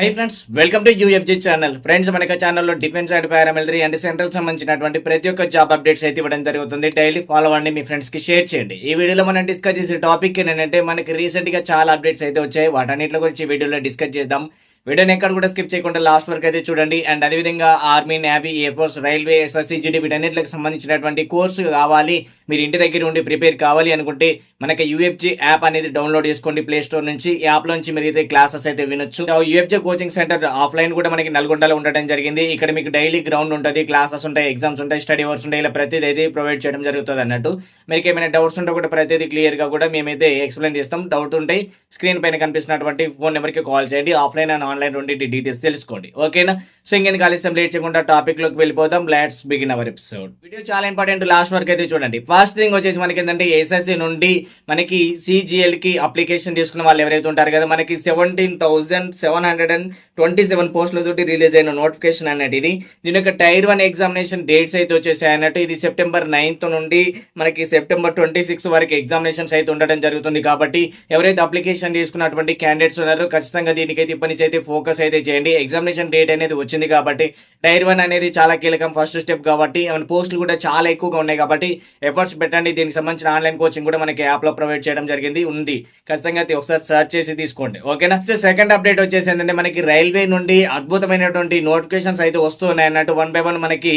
Hi friends welcome to UFG channel friends మనకి ఛానల్లో defence and paramilitary and central సంబంధించినటువంటి ప్రతి ఒక్క జాబ్ అప్డేట్స్ అయితే ఇవ్వడం జరుగుతుంది. డైలీ ఫాలో అవ్వండి మీ ఫ్రెండ్స్కి షేర్ చేయండి. ఈ వీడియోలో మనం డిస్కస్ చేసే టాపిక్ ఏంటంటే మనకి రీసెంట్గా చాలా అప్డేట్స్ అయితే వచ్చాయి. వాటన్నిటి గురించి వీడియోలో డిస్కస్ చేద్దాం. వీడియోని ఎక్కడ కూడా స్కిప్ చేయకుండా లాస్ట్ వరకు అయితే చూడండి. అండ్ అదేవిధంగా army navy air force railway SSC GD వీటన్నిటికి సంబంధించినటువంటి కోర్సు కావాలి. మీరు ఇంటి దగ్గర ఉండి ప్రిపేర్ కావాలి అనుకుంటే మనకి యూఎఫ్జీ యాప్ అనేది డౌన్లోడ్ చేసుకోండి ప్లే స్టోర్ నుంచి. యాప్ నుంచి మీరు అయితే క్లాసెస్ అయితే వినొచ్చు. యూఎఫ్జీ కోచింగ్ సెంటర్ ఆఫ్లైన్ కూడా మనకి నల్గొండలో ఉండటం జరిగింది. ఇక్కడ మీకు డైలీ గ్రౌండ్ ఉంటుంది క్లాసెస్ ఉంటాయి ఎగ్జామ్స్ ఉంటాయి స్టడీ అవర్స్ ఉంటాయి. ఇలా ప్రతిదీ అయితే ప్రొవైడ్ చేయడం జరుగుతుంది అన్నట్టు. మీకు ఏమైనా డౌట్స్ ఉంటే కూడా ప్రతిదీ క్లియర్గా కూడా మేమైతే ఎక్స్ప్లెయిన్ చేస్తాం. డౌట్ ఉంటాయి స్క్రీన్ పైన కనిపిస్తున్నటువంటి ఫోన్ నెంబర్కి కాల్ చేయండి. ఆఫ్లైన్ అండ్ ఆన్లైన్ రెండింటి డీటెయిల్స్ తెలుసుకోండి. ఓకేనా సో ఇంకెందుకు ఆలస్యం? లేట్ చేయకుండా టాపిక్లోకి వెళ్ళిపోదాం. Let's begin our episode video చాలా ఇంపార్టెంట్ లాస్ట్ వరకు అయితే చూడండి. ఫస్ట్ థింగ్ వచ్చేసి మనకి ఏంటంటే ఎస్ఎస్సి నుండి మనకి సిజిఎల్కి అప్లికేషన్ తీసుకున్న వాళ్ళు ఎవరైతే ఉంటారు కదా మనకి seventeen thousand seven hundred and twenty seven పోస్టులతోటి release అయిన నోటిఫికేషన్ అన్నట్టు ఇది. దీని యొక్క టైర్ వన్ ఎగ్జామినేషన్ డేట్స్ అయితే వచ్చేసాయి అన్నట్టు ఇది సెప్టెంబర్ నైన్త్ నుండి మనకి సెప్టెంబర్ ట్వంటీ సిక్స్ వరకు ఎగ్జామినేషన్స్ అయితే ఉండడం జరుగుతుంది. కాబట్టి ఎవరైతే అప్లికేషన్ తీసుకున్నటువంటి క్యాండిడేట్స్ ఉన్నారో ఖచ్చితంగా దీనికైతే ఇప్పటి నుంచి అయితే ఫోకస్ అయితే చేయండి. ఎగ్జామినేషన్ డేట్ అనేది వచ్చింది కాబట్టి టైర్ వన్ అనేది చాలా కీలకం ఫస్ట్ స్టెప్ కాబట్టి అండ్ పోస్టులు కూడా చాలా ఎక్కువగా ఉన్నాయి కాబట్టి ఎఫర్ట్స్ పెట్టండి. దీనికి సంబంధించిన ఆన్లైన్ కోచింగ్ కూడా మనకి యాప్లో ప్రొవైడ్ చేయడం జరిగింది ఉంది. ఖచ్చితంగా అయితే ఒకసారి సర్చ్ చేసి తీసుకోండి. ఓకేనా సెకండ్ అప్డేట్ వచ్చేసి ఏంటంటే మనకి రైల్వే నుండి అద్భుతమైనటువంటి నోటిఫికేషన్స్ అయితే వస్తున్నాయి అన్నట్టు వన్ బై వన్ మనకి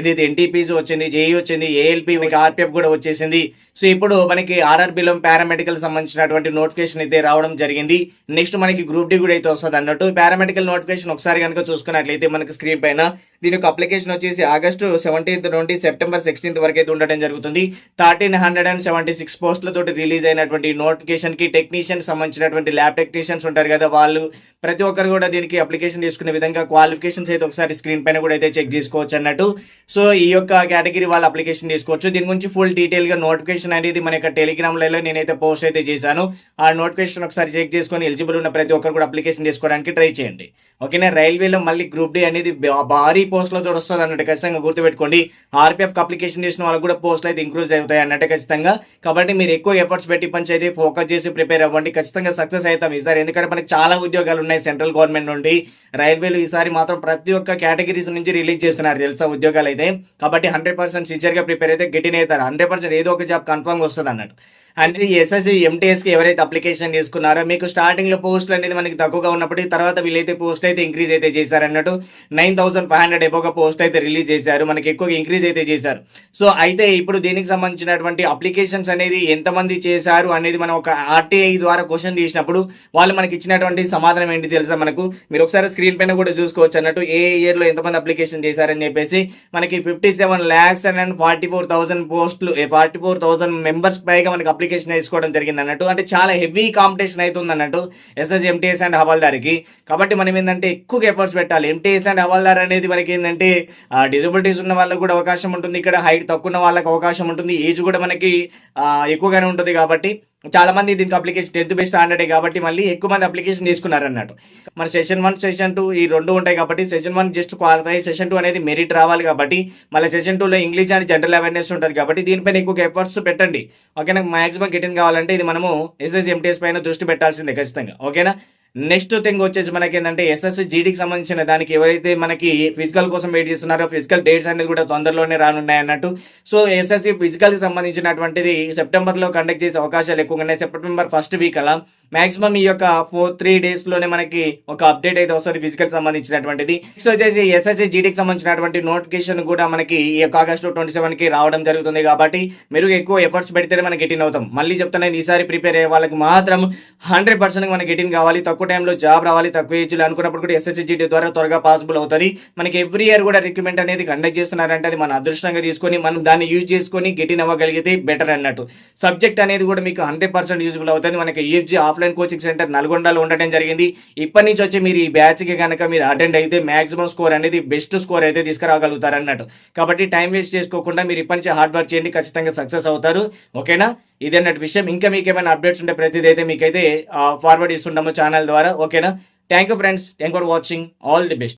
ఇది ఎన్టీపీసీ వచ్చింది జేఈ వచ్చింది ఏఎల్పి మనకి ఆర్పిఎఫ్ కూడా వచ్చేసింది. సో ఇప్పుడు మనకి ఆర్ఆర్బిలో పారామెడికల్ సంబంధించినటువంటి నోటిఫికేషన్ అయితే రావడం జరిగింది. నెక్స్ట్ మనకి గ్రూప్ డి కూడా అయితే వస్తుంది అన్నట్టు పారామెడికల్ నోటిఫికేషన్ ఒకసారి కనుక చూసుకున్నట్లయితే మనకి స్క్రీన్ పైన దీని యొక్క అప్లికేషన్ వచ్చేసి ఆగస్టు సెవెంటీన్త్ నుండి సెప్టెంబర్ సిక్స్టీన్త్ వరకు అయితే ఉండడం జరుగుతుంది. Thirteen hundred and seventy six పోస్టులతో release అయినటువంటి నోటిఫికేషన్కి టెక్నీషియన్ సంబంధించినటువంటి ల్యాబ్ టెక్నీషియన్స్ ఉంటారు కదా వాళ్ళు ప్రతి ఒక్కరు కూడా దీనికి అప్లికేషన్ తీసుకునే విధంగా క్వాలిఫికేషన్స్ అయితే ఒకసారి స్క్రీన్ పైన కూడా అయితే చెక్ చేసుకోవచ్చు అన్నట్టు. సో ఈ యొక్క కేటగిరీ వాళ్ళ అప్లికేషన్ తీసుకోవచ్చు. దీని గురించి ఫుల్ డీటెయిల్గా నోటిఫికేషన్ అనేది మన యొక్క టెలిగ్రామ్లలో నేనైతే పోస్ట్ అయితే చేశాను. ఆ నోటిఫికేషన్ ఒకసారి చెక్ చేసుకొని ఎలిజిబుల్ ఉన్న ప్రతి ఒక్కరు కూడా అప్లికేషన్ తీసుకోవడానికి ట్రై చేయండి. ఓకేనా? రైల్వేలో మళ్ళీ గ్రూప్ డి అనేది భారీ భారీ పోస్టులతో వస్తుంది అన్నట్టు ఖచ్చితంగా గుర్తుపెట్టుకోండి. ఆర్పిఎఫ్ అప్లికేషన్ చేసిన వాళ్ళకి కూడా పోస్టులు అయితే ఇంక్రూజ్ అవుతాయి అన్నట్టు ఖచ్చితంగా. కాబట్టి మీరు ఎక్కువ ఎఫర్ట్స్ పెట్టి పని అయితే ఫోకస్ చేసి ప్రిపేర్ అవ్వండి. ఖచ్చితంగా సక్సెస్ అవుతాం ఈసారి. ఎందుకంటే మనకి చాలా ఉద్యోగాలు ఉన్నాయి సెంట్రల్ గవర్నమెంట్ నుండి. రైల్వేలు ఈసారి మాత్రం ప్రతి ఒక్క కేటగిరీస్ నుంచి రిలీజ్ చేస్తున్నారు తెలుసా ఉద్యోగాలు అయితే. కాబట్టి హండ్రెడ్ పర్సెంట్ సిన్సియర్గా ప్రిపేర్ అయితే గెటిన్ అవుతారు. హండ్రెడ్ పర్సెంట్ ఏదో ఒక జాబ్ కన్ఫర్మ్ వస్తుంది అన్నట్టు. అండ్ ఎస్ఎస్సి ఎంటీఎస్కి ఎవరైతే అప్లికేషన్ చేసుకున్నారో మీకు స్టార్టింగ్లో పోస్టులు అనేది మనకి తక్కువగా ఉన్నప్పటికీ తర్వాత వీళ్ళైతే పోస్ట్ అయితే ఇంక్రీజ్ అయితే చేశారు అన్నట్టు నైన్ థౌసండ్ ఫైవ్ హండ్రెడ్ ఎబోగా పోస్ట్ అయితే రిలీజ్ చేశారు. మనకి ఎక్కువగా ఇంక్రీజ్ అయితే చేశారు. సో అయితే ఇప్పుడు దీనికి సంబంధించినటువంటి అప్లికేషన్స్ అనేది ఎంతమంది చేశారు అనేది మనం ఒక ఆర్టీఐ ద్వారా క్వశ్చన్ చేసినప్పుడు వాళ్ళు మనకి ఇచ్చినటువంటి సమాధానం ఏంటి తెలుసా మనకు? మీరు ఒకసారి స్క్రీన్ పైన కూడా చూసుకోవచ్చు అన్నట్టు ఏ ఇయర్లో ఎంతమంది అప్లికేషన్ చేశారని చెప్పేసి మనకి fifty seven lakhs and forty four thousand పోస్టులు ఫార్టీ ఫోర్ థౌసండ్ మెంబర్స్ పైగా మనకి అప్లికేషన్ వేసుకోవడం జరిగింది అన్నట్టు. అంటే చాలా హెవీ కాంపిటీషన్ అవుతుంది అన్నట్టు ఎస్ఎస్ ఎంటీఎస్ అండ్ హవాల్దారికి కాబట్టి మనం ఏంటంటే ఎక్కువగా ఎఫర్ట్స్ పెట్టాలి. ఎంటీఎస్ అండ్ హవాల్దార్ అనేది మనకి ఏంటంటే డిజబిలిటీస్ ఉన్న వాళ్ళకి కూడా అవకాశం ఉంటుంది. ఇక్కడ హైట్ తక్కువ ఉన్న వాళ్ళకి అవకాశం ఉంటుంది. ఏజ్ కూడా మనకి ఎక్కువగానే ఉంటుంది కాబట్టి చాలా మంది దీనికి అప్లికేషన్ టెన్త్ బేస్ స్టాండర్డ్ కాబట్టి మళ్ళీ ఎక్కువ మంది అప్లికేషన్ తీసుకున్నారు అన్నట్టు మన సెషన్ వన్ సెషన్ టూ ఈ రెండు ఉంటాయి కాబట్టి session one just qualify session two అనేది మెరిట్ రావాలి కాబట్టి మళ్ళీ సెషన్ టూలో ఇంగ్లీష్ అండ్ జనరల్ అవేర్నెస్ ఉంటుంది కాబట్టి దీనిపైన ఎక్కువ ఎఫర్ట్స్ పెట్టండి. ఓకేనా మాక్సిమం గిటెన్ కావాలంటే ఇది మనము ఎస్ఎస్ ఎంటీఎస్ పైన దృష్టి పెట్టాల్సిందే ఖచ్చితంగా. ఓకేనా నెక్స్ట్ థింగ్ వచ్చేసి మనకి ఏంటంటే ఎస్ఎస్సి జీడీకి సంబంధించిన దానికి ఎవరైతే మనకి ఫిజికల్ కోసం వెయిట్ చేస్తున్నారో ఫిజికల్ డేట్స్ అనేది కూడా తొందరలోనే రానున్నాయి అన్నట్టు. సో ఎస్ఎస్సి ఫిజికల్కి సంబంధించినటువంటిది సెప్టెంబర్లో కండక్ట్ చేసే అవకాశాలు ఎక్కువగా ఉన్నాయి. సెప్టెంబర్ ఫస్ట్ వీక్ అలా. మాక్సిమం ఈ యొక్క ఫోర్ త్రీ డేస్లోనే మనకి ఒక అప్డేట్ అయితే వస్తుంది ఫిజికల్ సంబంధించినటువంటిది. నెక్స్ట్ వచ్చేసి ఎస్ఎస్సి జీడీకి సంబంధించినటువంటి నోటిఫికేషన్ కూడా మనకి ఈ యొక్క ఆగస్టు ట్వంటీ సెవెన్కి రావడం జరుగుతుంది కాబట్టి మీరు ఎక్కువ ఎఫర్ట్స్ పెడితేనే మనకి గిటిన్ అవుతాం. మళ్ళీ చెప్తాను ఈసారి ప్రిపేర్ అయ్యే వాళ్ళకి మాత్రం హండ్రెడ్ పర్సెంట్ మనకి గిటిన్ కావాలి. తక్కువ టైంలో జాబ్ రావాలి తక్కువ ఏజ్లో అనుకున్నప్పుడు కూడా ఎస్ఎస్సీ ద్వారా త్వరగా పాసిబుల్ అవుతుంది. మనకి ఎవ్రీ ఇయర్ కూడా రిక్రూట్మెంట్ అనేది కండక్ట్ చేస్తున్నారంటే అది మన అదృష్టంగా తీసుకొని మనం దాన్ని యూజ్ చేసుకొని గెటిన్ అవ్వగలిగితే బెటర్ అన్నట్టు. సబ్జెక్ట్ అనేది కూడా మీకు హండ్రెడ్ పర్సెంట్ యూజ్ఫుల్ అవుతుంది. మనకి ఈఎఫ్జీ ఆఫ్లైన్ కోచింగ్ సెంటర్ నల్గొండలో ఉండటం జరిగింది. ఇప్పటి నుంచి వచ్చి మీరు ఈ బ్యాచ్కి కనుక మీరు అటెండ్ అయితే మాక్సిమం స్కోర్ అనేది బెస్ట్ స్కోర్ అయితే తీసుకురాగలుగుతారు అన్నట్టు. కాబట్టి టైం వేస్ట్ చేసుకోకుండా మీరు ఇప్పటి నుంచి హార్డ్ వర్క్ చేయండి. ఖచ్చితంగా సక్సెస్ అవుతారు. ఓకేనా ఇది అన్నట్టు విషయం. ఇంకా మీకు ఏమైనా అప్డేట్స్ ఉంటే ప్రతిదీ అయితే మీకైతే ఫార్వర్డ్ ఇస్తుంటాము ఛానల్ ద్వారా. ఓకేనా thank you friends thank for watching all the best